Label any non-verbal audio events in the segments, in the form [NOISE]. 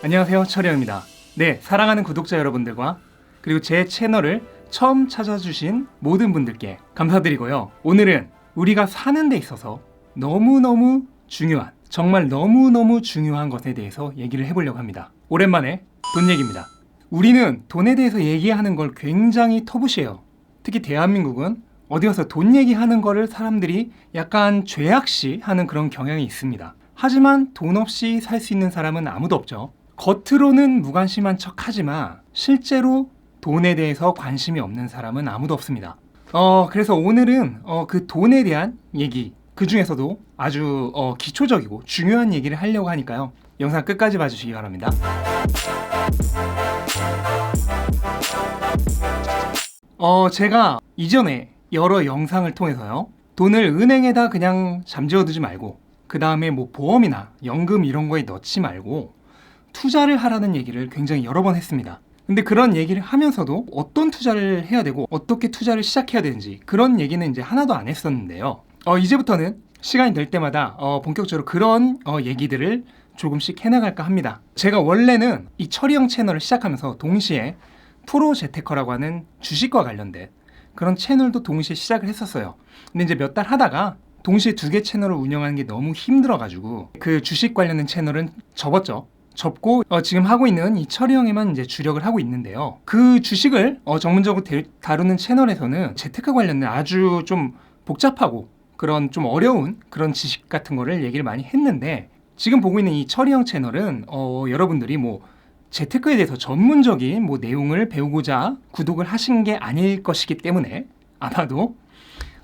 안녕하세요 철영입니다. 네 사랑하는 구독자 여러분들과 그리고 제 채널을 처음 찾아주신 모든 분들께 감사드리고요. 오늘은 우리가 사는 데 있어서 너무너무 중요한 정말 너무너무 중요한 것에 대해서 얘기를 해보려고 합니다. 오랜만에 돈 얘기입니다. 우리는 돈에 대해서 얘기하는 걸 굉장히 터부시해요. 특히 대한민국은 어디 가서 돈 얘기하는 거를 사람들이 약간 죄악시 하는 그런 경향이 있습니다. 하지만 돈 없이 살 수 있는 사람은 아무도 없죠. 겉으로는 무관심한 척 하지만 실제로 돈에 대해서 관심이 없는 사람은 아무도 없습니다. 어, 그래서 오늘은 어, 그 돈에 대한 얘기, 그 중에서도 아주 어, 기초적이고 중요한 얘기를 하려고 하니까요. 영상 끝까지 봐주시기 바랍니다. 어, 제가 이전에 여러 영상을 통해서요. 돈을 은행에다 그냥 잠재워두지 말고, 그 다음에 뭐 보험이나 연금 이런 거에 넣지 말고, 투자를 하라는 얘기를 굉장히 여러 번 했습니다. 근데 그런 얘기를 하면서도 어떤 투자를 해야 되고, 어떻게 투자를 시작해야 되는지, 그런 얘기는 이제 하나도 안 했었는데요. 어, 이제부터는 시간이 될 때마다 어, 본격적으로 그런 어, 얘기들을 조금씩 해나갈까 합니다. 제가 원래는 이 철이형 채널을 시작하면서 동시에 프로 재테커라고 하는 주식과 관련된 그런 채널도 동시에 시작을 했었어요. 근데 이제 몇 달 하다가 동시에 두 개 채널을 운영하는 게 너무 힘들어가지고 그 주식 관련된 채널은 접었죠. 접고 어, 지금 하고 있는 이 철이형에만 이제 주력을 하고 있는데요. 그 주식을 어, 전문적으로 대- 다루는 채널에서는 재테크 관련된 아주 좀 복잡하고 그런 좀 어려운 그런 지식 같은 거를 얘기를 많이 했는데 지금 보고 있는 이 철이형 채널은 어, 여러분들이 뭐 재테크에 대해서 전문적인 뭐 내용을 배우고자 구독을 하신 게 아닐 것이기 때문에 아마도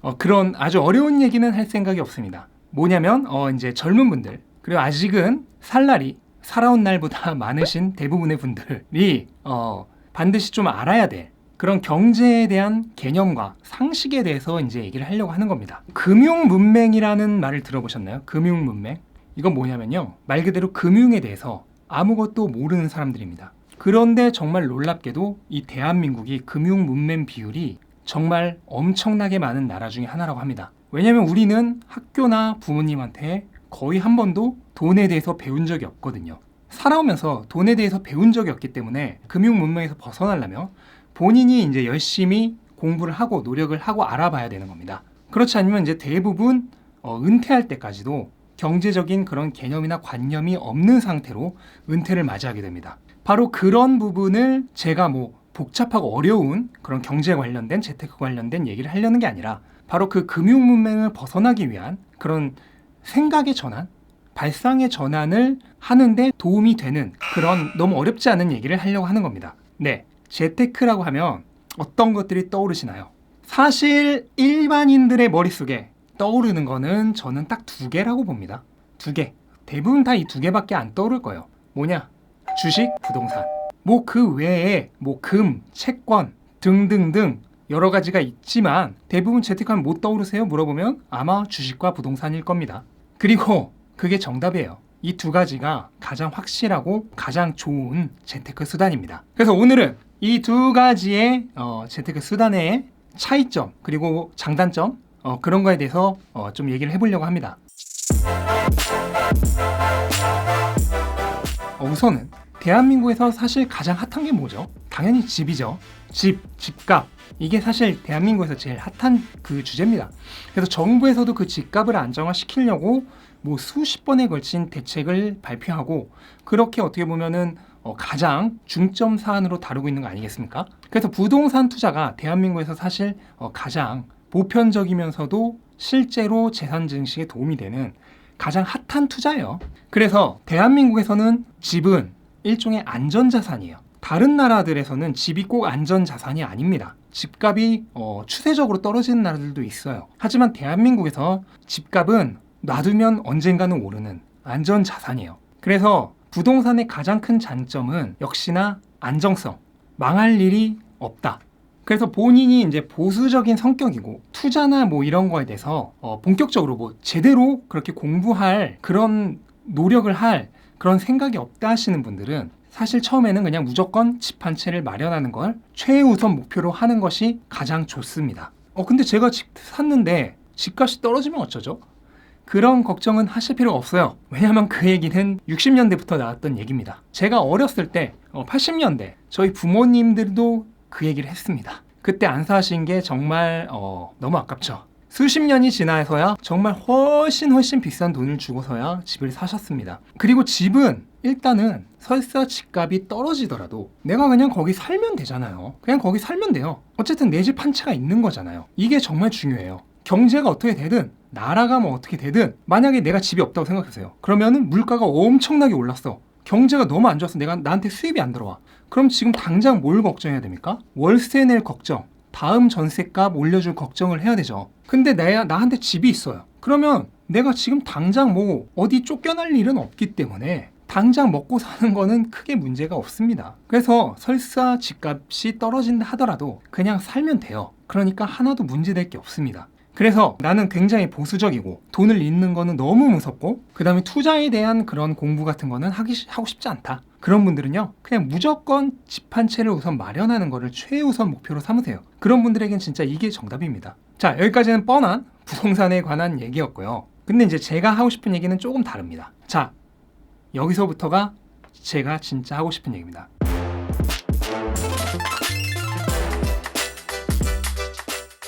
어, 그런 아주 어려운 얘기는 할 생각이 없습니다. 뭐냐면 어, 이제 젊은 분들 그리고 아직은 살 날이 살아온 날보다 [LAUGHS] 많으신 대부분의 분들이 어, 반드시 좀 알아야 될 그런 경제에 대한 개념과 상식에 대해서 이제 얘기를 하려고 하는 겁니다. 금융 문맹이라는 말을 들어보셨나요? 금융 문맹? 이건 뭐냐면요. 말 그대로 금융에 대해서 아무것도 모르는 사람들입니다. 그런데 정말 놀랍게도 이 대한민국이 금융 문맹 비율이 정말 엄청나게 많은 나라 중에 하나라고 합니다. 왜냐면 우리는 학교나 부모님한테 거의 한 번도 돈에 대해서 배운 적이 없거든요. 살아오면서 돈에 대해서 배운 적이 없기 때문에 금융 문명에서 벗어나려면 본인이 이제 열심히 공부를 하고 노력을 하고 알아봐야 되는 겁니다. 그렇지 않으면 이제 대부분 어, 은퇴할 때까지도 경제적인 그런 개념이나 관념이 없는 상태로 은퇴를 맞이하게 됩니다. 바로 그런 부분을 제가 뭐 복잡하고 어려운 그런 경제 관련된 재테크 관련된 얘기를 하려는 게 아니라 바로 그 금융 문맹을 벗어나기 위한 그런 생각의 전환, 발상의 전환을 하는데 도움이 되는 그런 너무 어렵지 않은 얘기를 하려고 하는 겁니다. 네. 재테크라고 하면 어떤 것들이 떠오르시나요? 사실 일반인들의 머릿속에 떠오르는 거는 저는 딱 두 개라고 봅니다. 두 개. 대부분 다 이 두 개밖에 안 떠오를 거예요. 뭐냐? 주식, 부동산. 뭐 그 외에 뭐 금, 채권 등등등 여러 가지가 있지만 대부분 재테크하면 못 떠오르세요? 물어보면 아마 주식과 부동산일 겁니다. 그리고 그게 정답이에요. 이 두 가지가 가장 확실하고 가장 좋은 재테크 수단입니다. 그래서 오늘은 이 두 가지의 어, 재테크 수단의 차이점 그리고 장단점 어, 그런 거에 대해서 어, 좀 얘기를 해보려고 합니다. 어, 우선은 대한민국에서 사실 가장 핫한 게 뭐죠? 당연히 집이죠. 집, 집값. 이게 사실 대한민국에서 제일 핫한 그 주제입니다. 그래서 정부에서도 그 집값을 안정화시키려고 뭐 수십 번에 걸친 대책을 발표하고 그렇게 어떻게 보면은 어, 가장 중점 사안으로 다루고 있는 거 아니겠습니까? 그래서 부동산 투자가 대한민국에서 사실 어, 가장 보편적이면서도 실제로 재산 증식에 도움이 되는 가장 핫한 투자예요. 그래서 대한민국에서는 집은 일종의 안전자산이에요. 다른 나라들에서는 집이 꼭 안전 자산이 아닙니다. 집값이 어, 추세적으로 떨어지는 나라들도 있어요. 하지만 대한민국에서 집값은 놔두면 언젠가는 오르는 안전 자산이에요. 그래서 부동산의 가장 큰 장점은 역시나 안정성, 망할 일이 없다. 그래서 본인이 이제 보수적인 성격이고 투자나 뭐 이런 거에 대해서 어, 본격적으로 뭐 제대로 그렇게 공부할 그런 노력을 할 그런 생각이 없다 하시는 분들은 사실 처음에는 그냥 무조건 집 한 채를 마련하는 걸 최우선 목표로 하는 것이 가장 좋습니다. 어 근데 제가 집 샀는데 집값이 떨어지면 어쩌죠? 그런 걱정은 하실 필요 없어요. 왜냐하면 그 얘기는 60년대부터 나왔던 얘기입니다. 제가 어렸을 때, 80년대, 저희 부모님들도 그 얘기를 했습니다. 그때 안 사신 게 정말 어, 너무 아깝죠. 수십 년이 지나서야 정말 훨씬 훨씬 비싼 돈을 주고서야 집을 사셨습니다. 그리고 집은 일단은 설사 집값이 떨어지더라도 내가 그냥 거기 살면 되잖아요. 그냥 거기 살면 돼요. 어쨌든 내 집 한 채가 있는 거잖아요. 이게 정말 중요해요. 경제가 어떻게 되든 나라가 뭐 어떻게 되든 만약에 내가 집이 없다고 생각하세요. 그러면은 물가가 엄청나게 올랐어. 경제가 너무 안 좋아서 내가 나한테 수입이 안 들어와. 그럼 지금 당장 뭘 걱정해야 됩니까? 월세 낼 걱정, 다음 전세값 올려줄 걱정을 해야 되죠. 근데 내, 나한테 집이 있어요. 그러면 내가 지금 당장 뭐 어디 쫓겨날 일은 없기 때문에 당장 먹고 사는 거는 크게 문제가 없습니다. 그래서 설사 집값이 떨어진다 하더라도 그냥 살면 돼요. 그러니까 하나도 문제될 게 없습니다. 그래서 나는 굉장히 보수적이고 돈을 잃는 거는 너무 무섭고 그 다음에 투자에 대한 그런 공부 같은 거는 하기 시- 하고 싶지 않다. 그런 분들은요 그냥 무조건 집 한 채를 우선 마련하는 거를 최우선 목표로 삼으세요. 그런 분들에겐 진짜 이게 정답입니다. 자 여기까지는 뻔한 부동산에 관한 얘기였고요. 근데 이제 제가 하고 싶은 얘기는 조금 다릅니다. 자 여기서부터가 제가 진짜 하고 싶은 얘기입니다.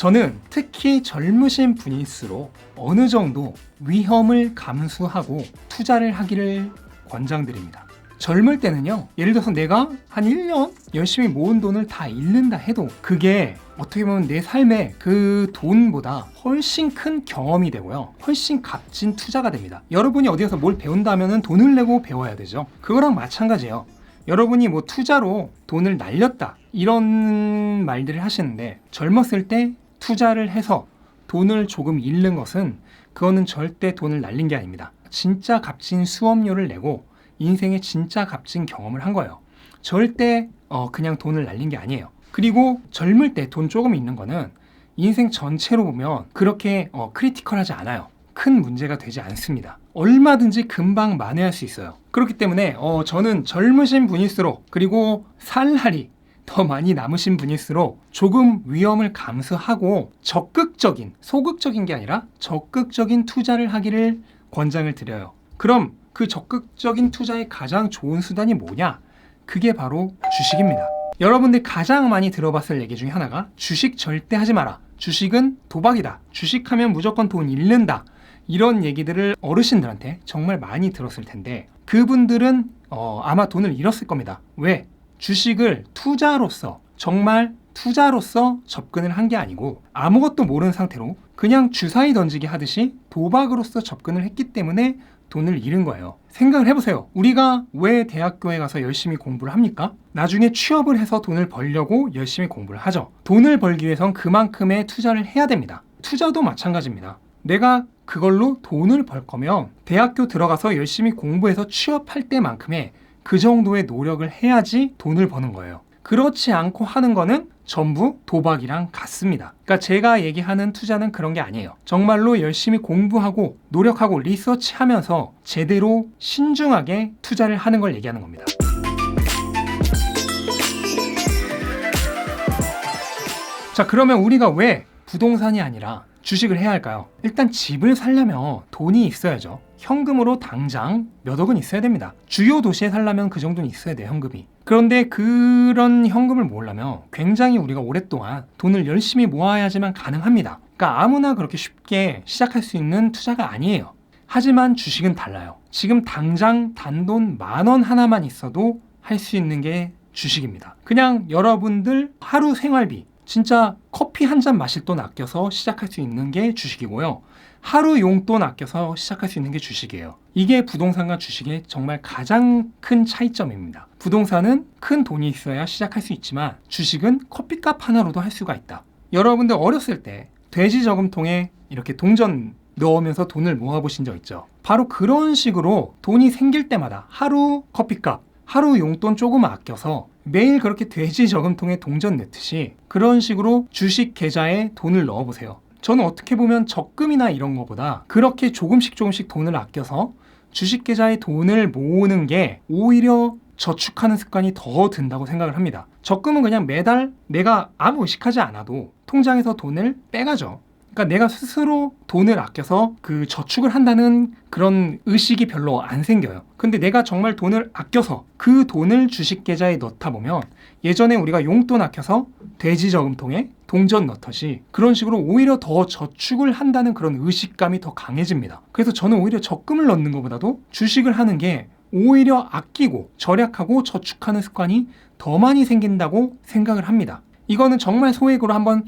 저는 특히 젊으신 분일수록 어느 정도 위험을 감수하고 투자를 하기를 권장드립니다. 젊을 때는요, 예를 들어서 내가 한 1년 열심히 모은 돈을 다 잃는다 해도 그게 어떻게 보면 내 삶의 그 돈보다 훨씬 큰 경험이 되고요. 훨씬 값진 투자가 됩니다. 여러분이 어디에서 뭘 배운다면 돈을 내고 배워야 되죠. 그거랑 마찬가지예요. 여러분이 뭐 투자로 돈을 날렸다 이런 말들을 하시는데 젊었을 때 투자를 해서 돈을 조금 잃는 것은 그거는 절대 돈을 날린 게 아닙니다. 진짜 값진 수업료를 내고 인생의 진짜 값진 경험을 한 거예요. 절대 어, 그냥 돈을 날린 게 아니에요. 그리고 젊을 때 돈 조금 있는 거는 인생 전체로 보면 그렇게 어, 크리티컬하지 않아요. 큰 문제가 되지 않습니다. 얼마든지 금방 만회할 수 있어요. 그렇기 때문에 어, 저는 젊으신 분일수록 그리고 살 날이 더 많이 남으신 분일수록 조금 위험을 감수하고 적극적인 소극적인 게 아니라 적극적인 투자를 하기를 권장을 드려요. 그럼 그 적극적인 투자의 가장 좋은 수단이 뭐냐? 그게 바로 주식입니다. 여러분들 가장 많이 들어봤을 얘기 중에 하나가 주식 절대 하지 마라. 주식은 도박이다. 주식하면 무조건 돈 잃는다. 이런 얘기들을 어르신들한테 정말 많이 들었을 텐데 그분들은 어, 아마 돈을 잃었을 겁니다. 왜? 주식을 투자로서 정말 투자로서 접근을 한 게 아니고 아무것도 모르는 상태로 그냥 주사위 던지기 하듯이 도박으로서 접근을 했기 때문에 돈을 잃은 거예요. 생각을 해보세요. 우리가 왜 대학교에 가서 열심히 공부를 합니까? 나중에 취업을 해서 돈을 벌려고 열심히 공부를 하죠. 돈을 벌기 위해선 그만큼의 투자를 해야 됩니다. 투자도 마찬가지입니다. 내가 그걸로 돈을 벌 거면 대학교 들어가서 열심히 공부해서 취업할 때만큼의 그 정도의 노력을 해야지 돈을 버는 거예요. 그렇지 않고 하는 거는 전부 도박이랑 같습니다. 그러니까 제가 얘기하는 투자는 그런 게 아니에요. 정말로 열심히 공부하고 노력하고 리서치하면서 제대로 신중하게 투자를 하는 걸 얘기하는 겁니다. 자, 그러면 우리가 왜 부동산이 아니라 주식을 해야 할까요? 일단 집을 살려면 돈이 있어야죠. 현금으로 당장 몇 억은 있어야 됩니다. 주요 도시에 살려면 그 정도는 있어야 돼요, 현금이. 그런데 그런 현금을 모으려면 굉장히 우리가 오랫동안 돈을 열심히 모아야지만 가능합니다. 그러니까 아무나 그렇게 쉽게 시작할 수 있는 투자가 아니에요. 하지만 주식은 달라요. 지금 당장 단돈 만 원 하나만 있어도 할 수 있는 게 주식입니다. 그냥 여러분들 하루 생활비, 진짜 커피 한 잔 마실 돈 아껴서 시작할 수 있는 게 주식이고요. 하루 용돈 아껴서 시작할 수 있는 게 주식이에요. 이게 부동산과 주식의 정말 가장 큰 차이점입니다. 부동산은 큰 돈이 있어야 시작할 수 있지만 주식은 커피값 하나로도 할 수가 있다. 여러분들 어렸을 때 돼지 저금통에 이렇게 동전 넣으면서 돈을 모아보신 적 있죠? 바로 그런 식으로 돈이 생길 때마다 하루 커피값, 하루 용돈 조금 아껴서 매일 그렇게 돼지 저금통에 동전 넣듯이 그런 식으로 주식 계좌에 돈을 넣어보세요. 저는 어떻게 보면 적금이나 이런 거보다 그렇게 조금씩 조금씩 돈을 아껴서 주식 계좌에 돈을 모으는 게 오히려 저축하는 습관이 더 든다고 생각을 합니다. 적금은 그냥 매달 내가 아무 의식하지 않아도 통장에서 돈을 빼가죠. 그러니까 내가 스스로 돈을 아껴서 그 저축을 한다는 그런 의식이 별로 안 생겨요. 근데 내가 정말 돈을 아껴서 그 돈을 주식 계좌에 넣다 보면 예전에 우리가 용돈 아껴서 돼지 저금통에 동전 넣듯이 그런 식으로 오히려 더 저축을 한다는 그런 의식감이 더 강해집니다. 그래서 저는 오히려 적금을 넣는 것보다도 주식을 하는 게 오히려 아끼고 절약하고 저축하는 습관이 더 많이 생긴다고 생각을 합니다. 이거는 정말 소액으로 한번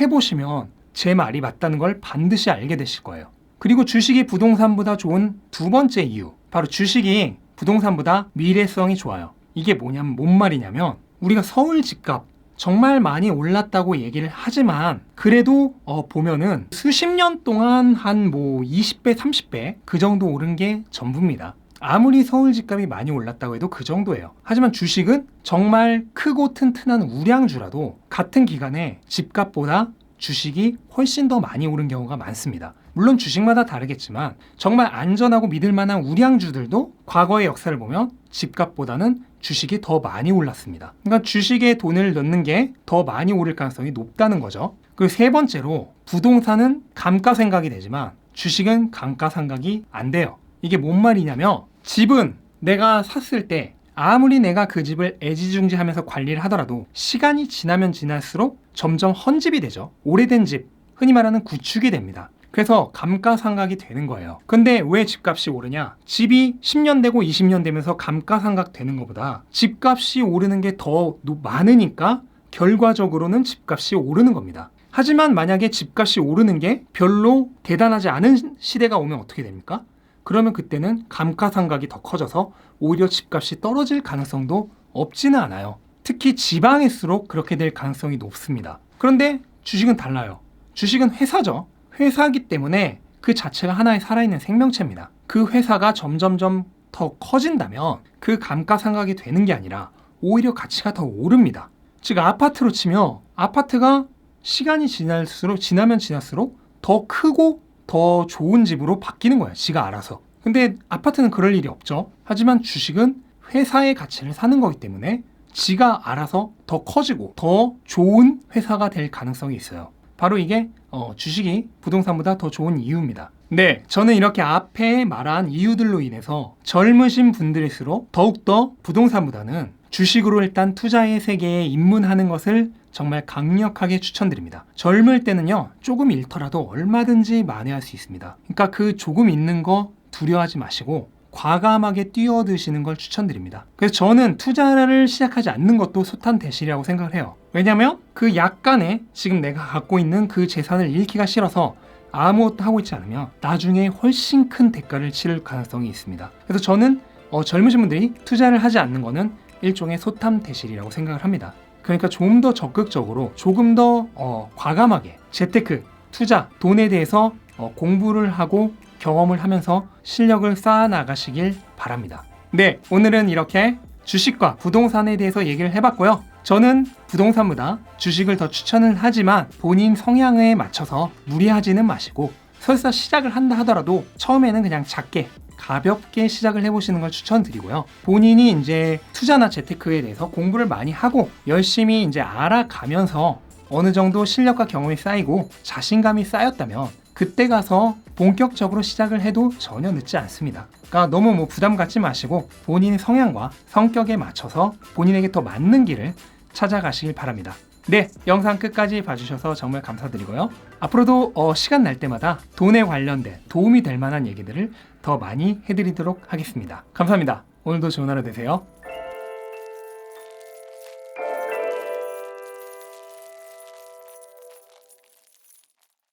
해보시면 제 말이 맞다는 걸 반드시 알게 되실 거예요. 그리고 주식이 부동산보다 좋은 두 번째 이유. 바로 주식이 부동산보다 미래성이 좋아요. 이게 뭐냐면 뭔 말이냐면 우리가 서울 집값 정말 많이 올랐다고 얘기를 하지만 그래도 어 보면은 수십 년 동안 한 뭐 20배, 30배 그 정도 오른 게 전부입니다. 아무리 서울 집값이 많이 올랐다고 해도 그 정도예요. 하지만 주식은 정말 크고 튼튼한 우량주라도 같은 기간에 집값보다 주식이 훨씬 더 많이 오른 경우가 많습니다. 물론 주식마다 다르겠지만 정말 안전하고 믿을 만한 우량주들도 과거의 역사를 보면 집값보다는 주식이 더 많이 올랐습니다. 그러니까 주식에 돈을 넣는 게 더 많이 오를 가능성이 높다는 거죠. 그리고 세 번째로 부동산은 감가생각이 되지만 주식은 감가상각이 안 돼요. 이게 뭔 말이냐면 집은 내가 샀을 때 아무리 내가 그 집을 애지중지하면서 관리를 하더라도 시간이 지나면 지날수록 점점 헌집이 되죠. 오래된 집, 흔히 말하는 구축이 됩니다. 그래서 감가상각이 되는 거예요. 근데 왜 집값이 오르냐? 집이 10년 되고 20년 되면서 감가상각 되는 것보다 집값이 오르는 게 더 많으니까 결과적으로는 집값이 오르는 겁니다. 하지만 만약에 집값이 오르는 게 별로 대단하지 않은 시대가 오면 어떻게 됩니까? 그러면 그때는 감가상각이 더 커져서 오히려 집값이 떨어질 가능성도 없지는 않아요. 특히 지방일수록 그렇게 될 가능성이 높습니다. 그런데 주식은 달라요. 주식은 회사죠. 회사기 때문에 그 자체가 하나의 살아있는 생명체입니다. 그 회사가 점점점 더 커진다면 그 감가상각이 되는 게 아니라 오히려 가치가 더 오릅니다. 즉 아파트로 치면 아파트가 시간이 지날수록 지나면 지날수록 더 크고 더 좋은 집으로 바뀌는 거예요. 지가 알아서. 근데 아파트는 그럴 일이 없죠. 하지만 주식은 회사의 가치를 사는 거기 때문에 지가 알아서 더 커지고 더 좋은 회사가 될 가능성이 있어요. 바로 이게 어, 주식이 부동산보다 더 좋은 이유입니다. 네, 저는 이렇게 앞에 말한 이유들로 인해서 젊으신 분들일수록 더욱더 부동산보다는 주식으로 일단 투자의 세계에 입문하는 것을 정말 강력하게 추천드립니다. 젊을 때는요, 조금 잃더라도 얼마든지 만회할 수 있습니다. 그러니까 그 조금 잃는 거 두려워하지 마시고 과감하게 뛰어드시는 걸 추천드립니다. 그래서 저는 투자를 시작하지 않는 것도 숱한 대실이라고 생각을 해요. 왜냐면 그 약간의 지금 내가 갖고 있는 그 재산을 잃기가 싫어서 아무것도 하고 있지 않으면 나중에 훨씬 큰 대가를 치를 가능성이 있습니다. 그래서 저는 어, 젊으신 분들이 투자를 하지 않는 거는 일종의 소탐 대실이라고 생각을 합니다. 그러니까 좀 더 적극적으로 조금 더 어, 과감하게 재테크, 투자, 돈에 대해서 어, 공부를 하고 경험을 하면서 실력을 쌓아 나가시길 바랍니다. 네, 오늘은 이렇게 주식과 부동산에 대해서 얘기를 해봤고요. 저는 부동산보다 주식을 더 추천을 하지만 본인 성향에 맞춰서 무리하지는 마시고 설사 시작을 한다 하더라도 처음에는 그냥 작게 가볍게 시작을 해보시는 걸 추천드리고요. 본인이 이제 투자나 재테크에 대해서 공부를 많이 하고 열심히 이제 알아가면서 어느 정도 실력과 경험이 쌓이고 자신감이 쌓였다면 그때 가서 본격적으로 시작을 해도 전혀 늦지 않습니다. 그러니까 너무 뭐 부담 갖지 마시고 본인의 성향과 성격에 맞춰서 본인에게 더 맞는 길을 찾아가시길 바랍니다. 네, 영상 끝까지 봐주셔서 정말 감사드리고요. 앞으로도 어, 시간 날 때마다 돈에 관련된 도움이 될 만한 얘기들을 더 많이 해드리도록 하겠습니다. 감사합니다. 오늘도 좋은 하루 되세요.